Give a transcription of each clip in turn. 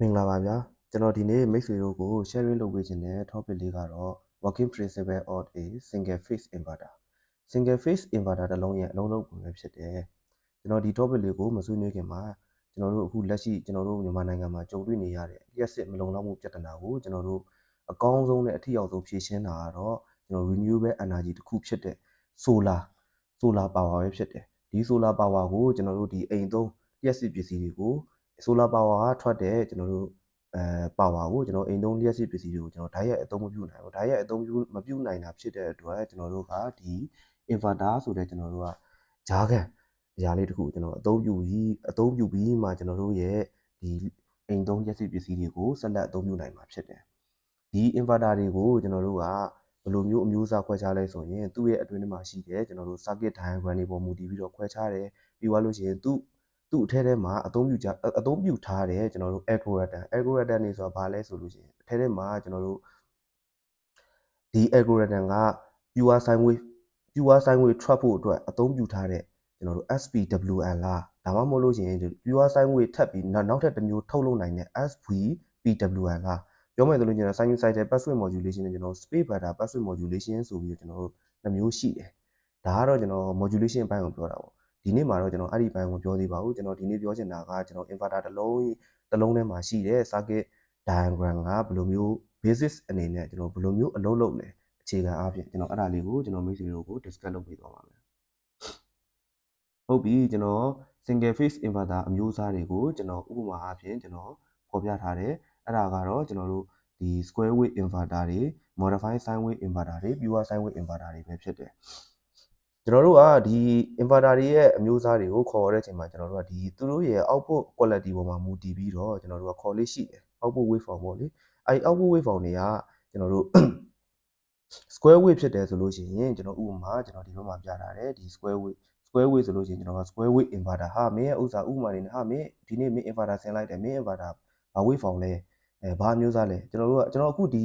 မင်္ဂလာပါဗျာကျွန်တော်ဒီနေ့မိတ်ဆွေတို့ကို sharing လုပ်ပေးခြင်းတဲ့ topic လေးကတော့ working principle of a single phase inverter single phase inverter တစ်လုံးရဲ့အလုံးလုံးပုံပဲဖြစ်တယ်ကျွန်တော်ဒီ topic လေးကိုမဆွေးနွေးခင်မှာကျွန်တော်တို့အခုလက်ရှိကျွန်တော်တို့မြန်မာနိုင်ငံမှာကြုံတွေ့နေရတဲ့လျှက်စစ်မလုံလောက်မှုပြဿနာကိုကျွန်တော်တို့အကောင်းဆုံးနဲ့အထီရောက်ဆုံးဖြေရှင်းတာကတော့ကျွန်တော် renewable energy တစ်ခုဖြစ်တဲ့ solar solar power ပဲဖြစ်တယ်ဒီ solar power ကိုကျွန်တော်တို့ဒီအိမ်သုံးလျှက်စစ်ပစ္စည်းတွေကို solar power ကထွက်တဲ့ကျွန်တော်တို့အဲ power ကိုကျွန်တော်အိမ်သုံးလျှက်စစ်ပစ္စည်းတွေကိုကျွန်တော်ဓာတ်ရိုက်အသုံးမပြုနိုင်ဘူးဓာတ်ရိုက်အသုံးပြုမပြုနိုင်တာဖြစ်တဲ့အတွက်ကျွန်တော်တို့ကဒီ inverter ဆိုတဲ့ကျွန်တော်တို့ကဂျားကန်အရာလေးတစ်ခုကျွန်တော်အသုံးပြုပြီးအသုံးပြုပြီးမှကျွန်တော်တို့ရဲ့ဒီအိမ်သုံးလျှက်စစ်ပစ္စည်းတွေကိုဆက်လက်အသုံးပြုနိုင်မှာဖြစ်တယ်ဒီ inverter တွေကိုကျွန်တော်တို့ကဘယ်လိုမျိုးအမျိုးအစားခွဲခြားလဲဆိုရင်သူ့ရဲ့အတွင်းထဲမှာရှိတဲ့ကျွန်တော်တို့ circuit diagram တွေပေါ်မူတည်ပြီးတော့ခွဲခြားတယ်ပြီးသွားလို့ရှိရင်သူ့ သူ့အထဲထဲမှာအသုံးပြုကြအသုံးပြုထားတဲ့ကျွန်တော်တို့ algorithm algorithm နေဆိုတာဘာလဲဆိုလို့ရှိရင်အထဲထဲမှာကျွန်တော်တို့ဒီ algorithm က pure sine wave pure sine wave ထွက်ဖို့အတွက်အသုံးပြုထားတဲ့ကျွန်တော်တို့ SPWM လားဒါမှမဟုတ်လို့ရှိရင် pure sine wave ထပ်ပြီးနောက်ထပ်တစ်မျိုးထုတ်လုပ်နိုင်တဲ့ SVPWM လားပြောမယ်ဆိုလို့ကျွန်တော် sinusoidal password modulation နဲ့ကျွန်တော် space beta password modulation ဆိုပြီးကျွန်တော်တို့နှမျိုးရှိတယ်ဒါကတော့ကျွန်တော် modulation အပိုင်းကိုပြောတာပေါ့ ဒီနေ့မှာတော့ကျွန်တော်အဲ့ဒီဘိုင်းကိုပြောသေးပါဘူးကျွန်တော်ဒီနေ့ပြောချင်တာကကျွန်တော် inverter တစ်လုံးတစ်လုံးထဲမှာရှိတဲ့ circuit diagram ကဘယ်လိုမျိုး basis အနေနဲ့ကျွန်တော်ဘယ်လိုမျိုးအလုပ်လုပ်လဲအခြေခံအားဖြင့်ကျွန်တော်အဲ့ဒါလေးကိုကျွန်တော်မိတ်ဆွေတို့ကို discuss လုပ်ပေးသွားပါမယ်ဟုတ်ပြီကျွန်တော် single phase inverter အမျိုးအစားတွေကိုကျွန်တော်ဥပမာအားဖြင့်ကျွန်တော်ဖော်ပြထားတယ်အဲ့ဒါကတော့ကျွန်တော်တို့ဒီ square wave inverter တွေ modified sine wave inverter တွေ pure sine wave inverter တွေပဲဖြစ်တယ် ကျွန်တော်တို့ကဒီ inverter တွေရဲ့အမျိုးအစားတွေကိုခေါ်ရတဲ့အချိန်မှာကျွန်တော်တို့ကဒီသူတို့ရဲ့ output quality ပေါ်မှာမူတည်ပြီးတော့ကျွန်တော်တို့ကခေါ်လေးရှိတယ် output waveform ပေါ့လေအဲဒီ output waveform တွေကကျွန်တော်တို့ square wave ဖြစ်တယ်ဆိုလို့ရှိရင်ကျွန်တော်ဥပမာကျွန်တော်ဒီဘက်မှာပြထားတယ်ဒီ square wave square wave ဆိုလို့ရှိရင်ကျွန်တော်က square wave inverter ဟာမင်းရဲ့ဥစ္စာဥပမာနေနဲ့ဟာမင်းဒီနေ့မင်း inverter ဆင်လိုက်တယ်မင်း inverter ဘာ waveform လဲအဲဘာမျိုးစားလဲကျွန်တော်တို့ကကျွန်တော်အခုဒီ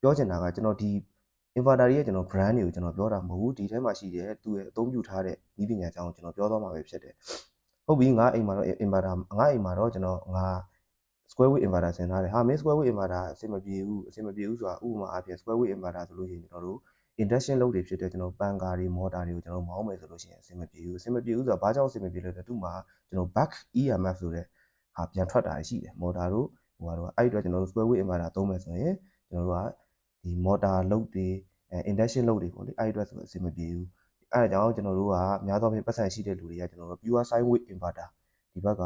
ပြောချင်တာကကျွန်တော်ဒီ inverter ရဲ့ကျွန်တော် brand တွေကိုကျွန်တော်ပြောတာမဟုတ်ဘူးဒီထဲမှာရှိတဲ့သူရဲ့အသုံးပြုထားတဲ့ဤပညာအကြောင်းကိုကျွန်တော်ပြောသွားမှာပဲဖြစ်တယ်ဟုတ်ပြီငါအိမ်မှာတော့ inverter ငါအိမ်မှာတော့ကျွန်တော်ငါ square wave inverter ဆင်ထားတယ်ဟာမင်း square wave inverter အဆင်မပြေဘူးအဆင်မပြေဘူးဆိုတာဥပမာအပြင် square wave inverter ဆိုလို့ရှိရင်ကျွန်တော်တို့ induction load တွေဖြစ်တဲ့ကျွန်တော်ပန်ကာတွေမော်တာတွေကိုကျွန်တော်မောင်းမယ်ဆိုလို့ရှိရင်အဆင်မပြေဘူးအဆင်မပြေဘူးဆိုတာဘာကြောင့်အဆင်မပြေလဲဆိုတော့သူ့မှာကျွန်တော် back EMF ဆိုတဲ့ဟာပြန်ထွက်တာရှိတယ်မော်တာတို့ဟိုကတော့အဲ့ဒီအတွက်ကျွန်တော်တို့ square wave inverter သုံးမယ်ဆိုရင်ကျွန်တော်တို့က ဒီမော်တာ load တွေအဲ induction load တွေပေါ့လေအဲ့ဒီအတွက်ဆိုအဆင်မပြေဘူးအဲ့ဒါကြောင့်ကျွန်တော်တို့ကများသောအားဖြင့်ပတ်စံရှိတဲ့လူတွေကကျွန်တော်တို့ pure sine wave inverter ဒီဘက်က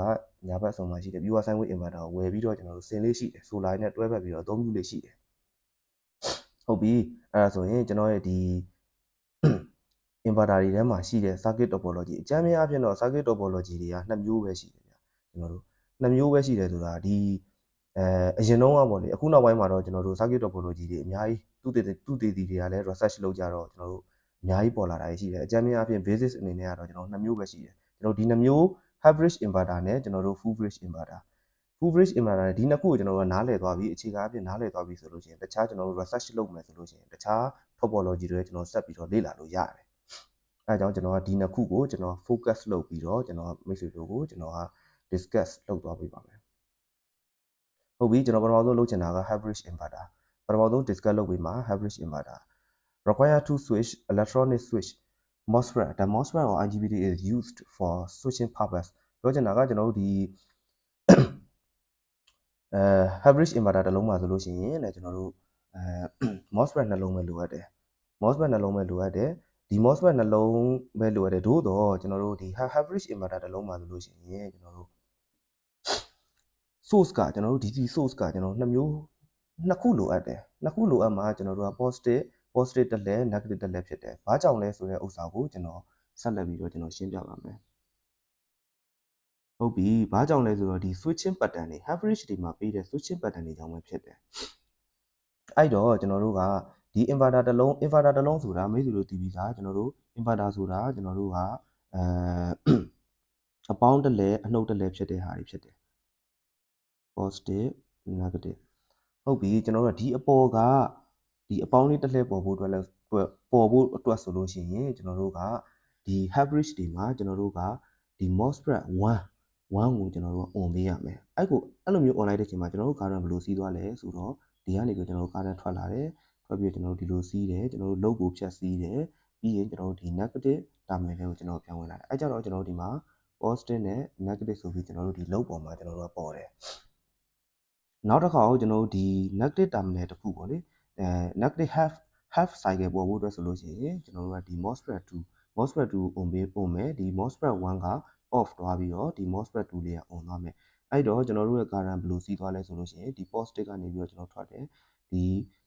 ညာဘက်ဆောင်မှာရှိတဲ့ pure sine wave inverter ကိုဝယ်ပြီးတော့ကျွန်တော်တို့ဆင်လေးရှိတယ် solar နဲ့တွဲဖက်ပြီးတော့အသုံးပြုလေးရှိတယ်ဟုတ်ပြီအဲ့ဒါဆိုရင်ကျွန်တော်ရဲ့ဒီ inverter တွေထဲမှာရှိတဲ့ circuit topology အကြမ်းများအဖြစ်တော့ circuit topology တွေကနှစ်မျိုးပဲရှိတယ်ဗျကျွန်တော်တို့နှစ်မျိုးပဲရှိတယ်ဆိုတာဒီ အဲအရင်တုန်းကပေါ့လေအခုနောက်ပိုင်းမှာတော့ကျွန်တော်တို့ circuit topology တွေအများကြီးသူတည်သူတည်တည်တွေကလည်း research လုပ်ကြတော့ကျွန်တော်တို့အများကြီးပေါ်လာတာရှိတယ်အကြမ်းများအဖြစ် basis အနေနဲ့ကတော့ကျွန်တော်နှစ်မျိုးပဲရှိတယ်ကျွန်တော်ဒီနှစ်မျိုး high bridge inverter နဲ့ကျွန်တော်တို့ full bridge inverter full bridge inverter နဲ့ဒီနှစ်ခုကိုကျွန်တော်တို့နားလည်သွားပြီအခြေခံအဖြစ်နားလည်သွားပြီဆိုလို့ရှိရင်တခြားကျွန်တော်တို့ research လုပ်မယ်ဆိုလို့ရှိရင်တခြား topology တွေကျွန်တော်ဆက်ပြီးတော့လေ့လာလို့ရတယ်အဲအကြောင်းကျွန်တော်ကဒီနှစ်ခုကိုကျွန်တော် focus လုပ်ပြီးတော့ကျွန်တော်မိတ်ဆွေတို့ကိုကျွန်တော်က discuss လုပ်သွားပေးပါမယ် ဟုတ်ပြီကျွန်တော်ပထမဆုံးလုပ်ချင်တာက hybrid inverter ပထမဆုံး discuss လုပ်ပြီးမှ hybrid inverter require to switch electronic switch MOSFET the MOSFET or IGBT is used for switching purpose ပြောချင်တာကကျွန်တော်တို့ဒီအဲ hybrid inverter တစ်လုံးမှာဆိုလို့ရှိရင်လည်းကျွန်တော်တို့အဲ MOSFET နှလုံးပဲလိုအပ်တယ် MOSFET နှလုံးပဲလိုအပ်တယ်ဒီ MOSFET နှလုံးပဲလိုအပ်တယ်သို့တော့ကျွန်တော်တို့ဒီ hybrid inverter တစ်လုံးမှာဆိုလို့ရှိရင်ကျွန်တော်တို့ source ကကျွန်တော်တို့ DC source ကကျွန်တော်နှစ်မျိုးနှစ်ခုလိုအပ်တယ်နှစ်ခုလိုအပ်မှာကျွန်တော်တို့က positive positive တက်လဲ negative တက်လဲဖြစ်တယ်ဘာကြောင့်လဲဆိုတဲ့ဥစ္စာကိုကျွန်တော်ဆက်လက်ပြီးတော့ကျွန်တော်ရှင်းပြပါမယ်ဟုတ်ပြီဘာကြောင့်လဲဆိုတော့ဒီ switching pattern တွေ average တွေမှာပေးတဲ့ switching pattern တွေကြောင့်ပဲဖြစ်တယ်အဲ့တော့ကျွန်တော်တို့ကဒီ inverter တစ်လုံး inverter တစ်လုံးဆိုတာမိတ်ဆွေတို့သိပြီးသားကျွန်တော်တို့ inverter ဆိုတာကျွန်တော်တို့ကအဲအပေါင်းတစ်လဲအနှုတ်တစ်လဲဖြစ်တဲ့ဟာတွေဖြစ်တယ် positive negative ဟုတ်ပြီကျွန်တော်တို့ကဒီအပေါ်ကဒီအပေါင်းလေးတစ်လှည့်ပေါ်ဖို့အတွက်လဲပေါ်ဖို့အတွက်ဆိုလို့ရှိရင်ကျွန်တော်တို့ကဒီ average တွေမှာကျွန်တော်တို့ကဒီ MOSFET 1 1ကိုကျွန်တော်တို့က on ပေးရမယ်အဲ့ကိုအဲ့လိုမျိုး on လိုက်တဲ့အချိန်မှာကျွန်တော်တို့ current ဘယ်လိုစီးသွားလဲဆိုတော့ဒီကနေပြီးကျွန်တော်တို့ current ထွက်လာတယ်ထွက်ပြီးကျွန်တော်တို့ဒီလိုစီးတယ်ကျွန်တော်တို့ load ကိုဖြတ်စီးတယ်ပြီးရင်ကျွန်တော်တို့ဒီ negative terminal လေးကိုကျွန်တော်ပြောင်းဝင်လာတယ်အဲ့ကြတော့ကျွန်တော်တို့ဒီမှာ positive နဲ့ negative ဆိုပြီးကျွန်တော်တို့ဒီ load ပေါ်မှာကျွန်တော်တို့ကပေါ်တယ် နောက်တစ်ခါကိုကျွန်တော်တို့ဒီ negative terminal တစ်ခုပေါ့လေအဲ negative half half cycle ပေါ်ဖို့အတွက်ဆိုလို့ရှိရင်ကျွန်တော်တို့ကဒီ MOSFET 2 MOSFET 2 on ပေးပုံမယ်ဒီ MOSFET 1က off သွားပြီးတော့ဒီ MOSFET 2လေးက on သွားမယ်အဲ့တော့ကျွန်တော်တို့ရဲ့ current ဘယ်လိုစီးသွားလဲဆိုလို့ရှိရင်ဒီ positive ကနေပြီးတော့ကျွန်တော်ထွက်တယ်ဒီ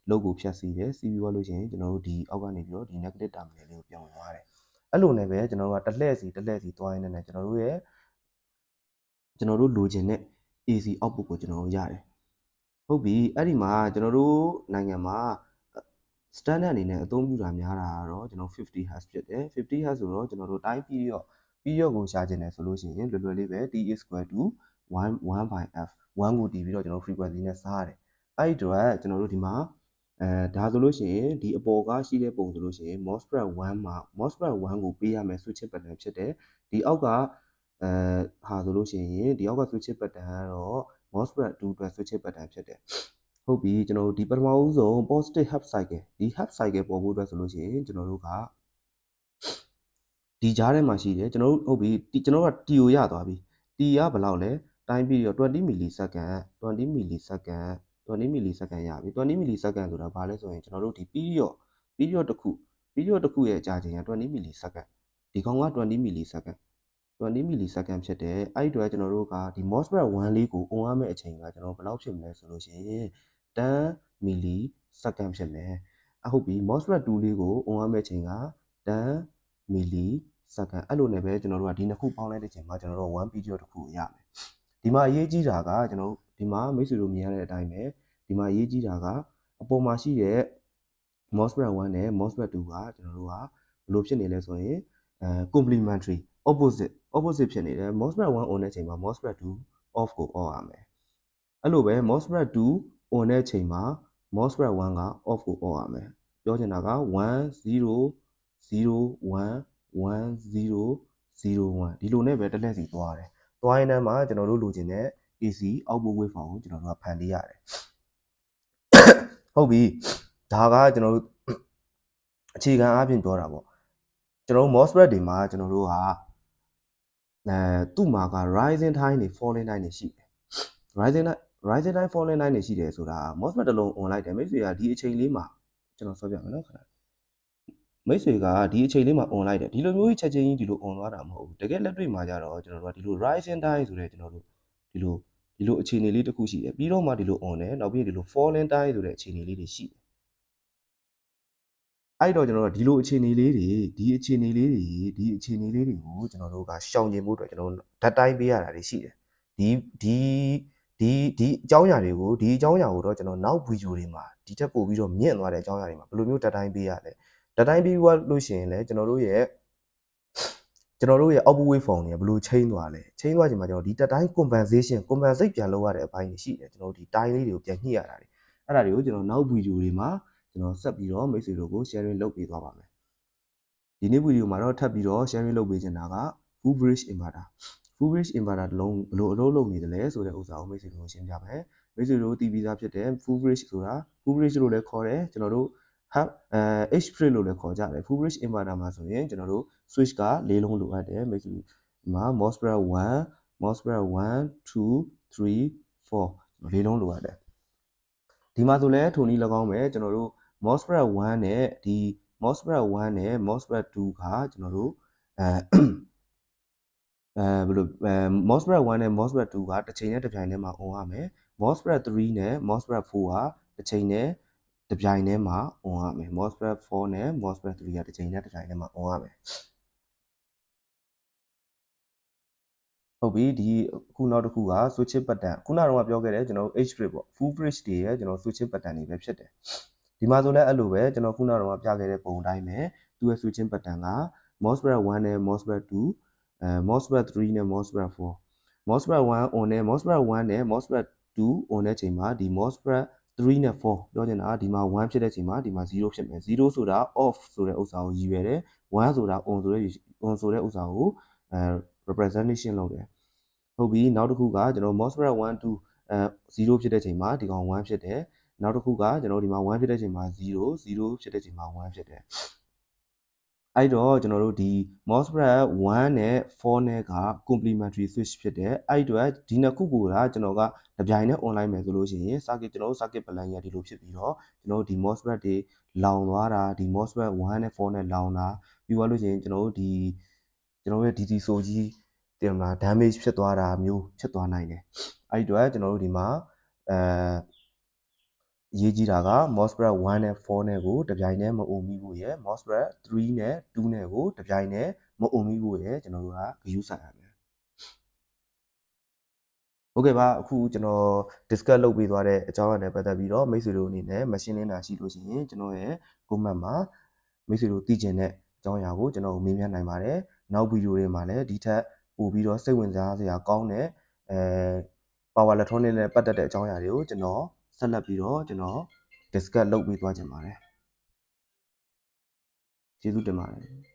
load ကိုဖြတ်စီးတယ်စီးပြီးသွားလို့ရှိရင်ကျွန်တော်တို့ဒီအောက်ကနေပြီးတော့ဒီ negative terminal လေးကိုပြောင်းသွားတယ်အဲ့လိုနဲ့ပဲကျွန်တော်တို့ကတစ်လှည့်စီတစ်လှည့်စီသွားရင်းနဲ့ကျွန်တော်တို့ရဲ့ကျွန်တော်တို့လိုချင်တဲ့ AC output ကိုကျွန်တော်တို့ရတယ် ဟုတ်ပြီအဲ့ဒီမှာကျွန်တော်တို့နိုင်ငံမှာ standard အနေနဲ့အသုံးပြုတာများတာကတော့ကျွန်တော်50 Hz ဖြစ်တယ်50 Hz ဆိုတော့ကျွန်တော်တို့တိုင်းပြီးတော့ period ကိုရှာခြင်းတယ်ဆိုလို့ရှိရင်လွယ်လွယ်လေးပဲ t is equal to 1 1 by f 1ကိုတည်ပြီးတော့ကျွန်တော် frequency နဲ့စားရတယ်အဲ့ဒီတော့ကျွန်တော်တို့ဒီမှာအဲဒါဆိုလို့ရှိရင်ဒီအပေါ်ကရှိတဲ့ပုံဆိုလို့ရှိရင် MOSFET 1မှာ MOSFET 1ကိုပေးရမယ် switching pattern ဖြစ်တယ်ဒီအောက်ကအဲဟာဆိုလို့ရှိရင်ဒီအောက်က switching pattern ကတော့ MOSFET 2အတွက် switching pattern ဖြစ်တယ်ဟုတ်ပြီကျွန်တော်တို့ဒီပထမဦးဆုံး positive half cycle ဒီ half cycle ပေါ်ဖို့အတွက်ဆိုလို့ရှိရင်ကျွန်တော်တို့ကဒီကြားထဲမှာရှိတယ်ကျွန်တော်တို့ဟုတ်ပြီဒီကျွန်တော်တို့က T ကိုရသွားပြီ T ကဘယ်လောက်လဲတိုင်းပြီးတော့20 millisecond 20 millisecond 20 millisecond ရပြီ20 millisecond ဆိုတာဘာလဲဆိုရင်ကျွန်တော်တို့ဒီ period period တစ်ခု period တစ်ခုရဲ့ကြာချိန်က20 millisecond ဒီကောင်က20 millisecond 20 millisecond ဖြစ်တယ်အဲ့ဒီတော့ကျွန်တော်တို့ကဒီ MOSFET 1လေးကို on ရမယ့်အချိန်ကကျွန်တော်ဘယ်လောက်ဖြစ်မလဲဆိုလို့ရှိရင်10 millisecond ဖြစ်မယ်အဟုတ်ပြီ MOSFET 2လေးကို on ရမယ့်အချိန်က10 millisecond အဲ့လိုနဲ့ပဲကျွန်တော်တို့ကဒီနှစ်ခုပေါင်းလိုက်တဲ့အချိန်မှာကျွန်တော်တို့1 period တစ်ခုကိုရမယ်ဒီမှာအရေးကြီးတာကကျွန်တော်ဒီမှာမိတ်ဆွေတို့မြင်ရတဲ့အတိုင်းပဲဒီမှာအရေးကြီးတာကအပေါ်မှာရှိတဲ့ MOSFET 1နဲ့ MOSFET 2ကကျွန်တော်တို့ကဘယ်လိုဖြစ်နေလဲဆိုရင်အဲ complementary opposite opposite ဖြစ်နေတယ် MOSFET 1 on တဲ့ချိန်မှာ MOSFET 2 off ကို off ရမယ်အဲ့လိုပဲ MOSFET 2 on တဲ့ချိန်မှာ MOSFET 1က off ကို off ရမယ်ပြောချင်တာက1 0 0 1 1 0 01ဒီလိုနဲ့ပဲတစ်လက်စီသွားတယ်သွားရင်တည်းမှာကျွန်တော်တို့လိုချင်တဲ့ AC output waveform ကိုကျွန်တော်တို့ကဖန်တီးရတယ်ဟုတ်ပြီဒါကကျွန်တော်တို့အခြေခံအားဖြင့်ပြောတာပေါ့ကျွန်တော်တို့ MOSFET တွေမှာကျွန်တော်တို့က အဲသူ့မှာက rising time တွေ falling time တွေရှိတယ် rising time rising time falling time တွေရှိတယ်ဆိုတာ MOSFET တစ်လုံး on လိုက်တယ်မိတ်ဆွေကဒီအချိန်လေးမှာကျွန်တော်ဆောပြမယ်နော်ခဏမိတ်ဆွေကဒီအချိန်လေးမှာ on လိုက်တယ်ဒီလိုမျိုးချက်ချင်းကြီးဒီလို on သွားတာမဟုတ်ဘူးတကယ်လက်တွေ့မှာကြတော့ကျွန်တော်တို့ကဒီလို rising time ဆိုတဲ့ကျွန်တော်တို့ဒီလိုဒီလိုအခြေအနေလေးတစ်ခုရှိတယ်ပြီးတော့မှဒီလို on တယ်နောက်ပြီးဒီလို falling time ဆိုတဲ့အခြေအနေလေးတွေရှိတယ် အဲ့တော့ကျွန်တော်တို့ဒီလိုအခြေအနေလေးတွေဒီအခြေအနေလေးတွေဒီအခြေအနေလေးတွေကိုကျွန်တော်တို့ကရှောင်ကျင်ဖို့အတွက်ကျွန်တော်တို့ဓာတ်တိုင်းပေးရတာတွေရှိတယ်ဒီဒီဒီဒီအကြောင်းအရာတွေကိုဒီအကြောင်းအရာကိုတော့ကျွန်တော်နောက်ဗီဒီယိုတွေမှာဒီထက်ပိုပြီးတော့မြင့်သွားတဲ့အကြောင်းအရာတွေမှာဘယ်လိုမျိုးဓာတ်တိုင်းပေးရလဲဓာတ်တိုင်းပေးသွားလို့ရှိရင်လည်းကျွန်တော်တို့ရဲ့ကျွန်တော်တို့ရဲ့ output waveform တွေကဘယ်လို change သွားလဲ change သွားချိန်မှာကျွန်တော်ဒီတက်တိုင်း compensation compensate ပြန်လုပ်ရတဲ့အပိုင်းတွေရှိတယ်ကျွန်တော်တို့ဒီတိုင်းလေးတွေကိုပြန်ညှိရတာတွေအဲ့ဒါတွေကိုကျွန်တော်နောက်ဗီဒီယိုတွေမှာ ကျွန်တော်ဆက်ပြီးတော့မိတ်ဆွေတို့ကို sharing လုပ်ပေးသွားပါမယ်ဒီနေ့ဗီဒီယိုမှာတော့ထပ်ပြီးတော့ sharing လုပ်ပေးချင်တာက full bridge inverter full bridge inverter တစ်လုံးဘယ်လိုအလုပ်လုပ်နေတယ်လဲဆိုတဲ့ဥစ္စာကိုမိတ်ဆွေတို့ရှင်းပြမယ်မိတ်ဆွေတို့သိပြီးသားဖြစ်တဲ့ full bridge ဆိုတာ full bridge လို့လည်းခေါ်တယ်ကျွန်တော်တို့ have အဲ H flip လို့လည်းခေါ်ကြတယ် full bridge inverter မှာဆိုရင်ကျွန်တော်တို့ switch က၄လုံးလိုအပ်တယ်မိတ်ဆွေဒီမှာ MOSFET 1 MOSFET 1 2 3 4၄လုံးလိုအပ်တယ်ဒီမှာဆိုလဲထိုနည်း၎င်းပဲကျွန်တော်တို့ MOSFET 1နဲ့ဒီ MOSFET 1နဲ့ MOSFET 2ကကျွန်တော်တို့အဲအဲဘယ်လိုအဲ MOSFET 1နဲ့ MOSFET 2ကတစ်ချိန်နဲ့တစ်ပြိုင်တည်းမှာ on ရမယ် MOSFET 3နဲ့ MOSFET 4ကတစ်ချိန်နဲ့တစ်ပြိုင်တည်းမှာ on ရမယ် MOSFET 4နဲ့ MOSFET 3ကတစ်ချိန်နဲ့တစ်ပြိုင်တည်းမှာ on ရမယ်ဟုတ်ပြီဒီခုနောက်တစ်ခုက switching pattern ခုနကတော့ပြောခဲ့တယ်ကျွန်တော်တို့ H bridge ပေါ့ full bridge တွေရဲ့ကျွန်တော် switching pattern တွေပဲဖြစ်တယ် ဒီမှာဆိုလည်းအဲ့လိုပဲကျွန်တော်ခုနကတော့ပြခဲ့တဲ့ပုံတိုင်းပဲသူရဲ့ switching pattern က MOSFET 1နဲ့ MOSFET 2အဲ MOSFET 3နဲ့ MOSFET 4 MOSFET 1 on နဲ့ MOSFET 1နဲ့ MOSFET 2 on တဲ့ချိန်မှာဒီ MOSFET 3နဲ့4ပြောချင်တာဒီမှာ1ဖြစ်တဲ့ချိန်မှာဒီမှာ0ဖြစ်မယ်0ဆိုတာ off ဆိုတဲ့ဥစ္စာကိုရည်ရွယ်တယ်1ဆိုတာ on ဆိုတဲ့ on ဆိုတဲ့ဥစ္စာကိုအဲ representation လုပ်တယ်ဟုတ်ပြီနောက်တစ်ခုကကျွန်တော် MOSFET 1 2အဲ0ဖြစ်တဲ့ချိန်မှာဒီကောင်1ဖြစ်တယ် နောက်တစ်ခုကကျွန်တော်ဒီမှာ1ဖြစ်တဲ့ချိန်မှာ0 0ဖြစ်တဲ့ချိန်မှာ1ဖြစ်တယ်အဲ့တော့ကျွန်တော်တို့ဒီ MOSFET 1နဲ့4နဲ့က complementary switch ဖြစ်တယ်အဲ့အတွက်ဒီနှစ်ခုကိုကကျွန်တော်ကတပြိုင်နဲ့ online မယ်ဆိုလို့ရှိရင် circuit ကျွန်တော်တို့ circuit plan ရဒီလိုဖြစ်ပြီးတော့ကျွန်တော်တို့ဒီ MOSFET တွေလောင်သွားတာဒီ MOSFET 1နဲ့4နဲ့လောင်တာပြီးသွားလို့ရှိရင်ကျွန်တော်တို့ဒီကျွန်တော်တို့ရဲ့ DC ဆိုကြီးတင်မလား damage ဖြစ်သွားတာမျိုးဖြစ်သွားနိုင်တယ်အဲ့ဒီအတွက်ကျွန်တော်တို့ဒီမှာအဲ အရေးကြီးတာက MOSFET 1နဲ့4နဲ့ကိုတပြိုင်တည်းမအုံမိဖို့ရယ် MOSFET 3နဲ့2နဲ့ကိုတပြိုင်တည်းမအုံမိဖို့ရယ်ကျွန်တော်တို့ကဂရုစိုက်ရမယ်ဟုတ်ကဲ့ပါအခုကျွန်တော် discuss လုပ်ပေးသွားတဲ့အကြောင်းအရာနဲ့ပတ်သက်ပြီးတော့မိတ်ဆွေတို့အနေနဲ့မရှင်းလင်းတာရှိလို့ရှိရင်ကျွန်တော်ရဲ့ comment မှာမိတ်ဆွေတို့သိချင်တဲ့အကြောင်းအရာကိုကျွန်တော်မေးမြန်းနိုင်ပါတယ်နောက်ဗီဒီယိုတွေမှာလည်းဒီထက်ပို့ပြီးတော့စိတ်ဝင်စားစရာကောင်းတဲ့အဲ power electronic နဲ့ပတ်သက်တဲ့အကြောင်းအရာတွေကိုကျွန်တော် ဆက်လက်ပြီးတော့ကျွန်တော် discuss လုပ်ပေးသွားခြင်းပါတယ်ကျေးဇူးတင်ပါတယ်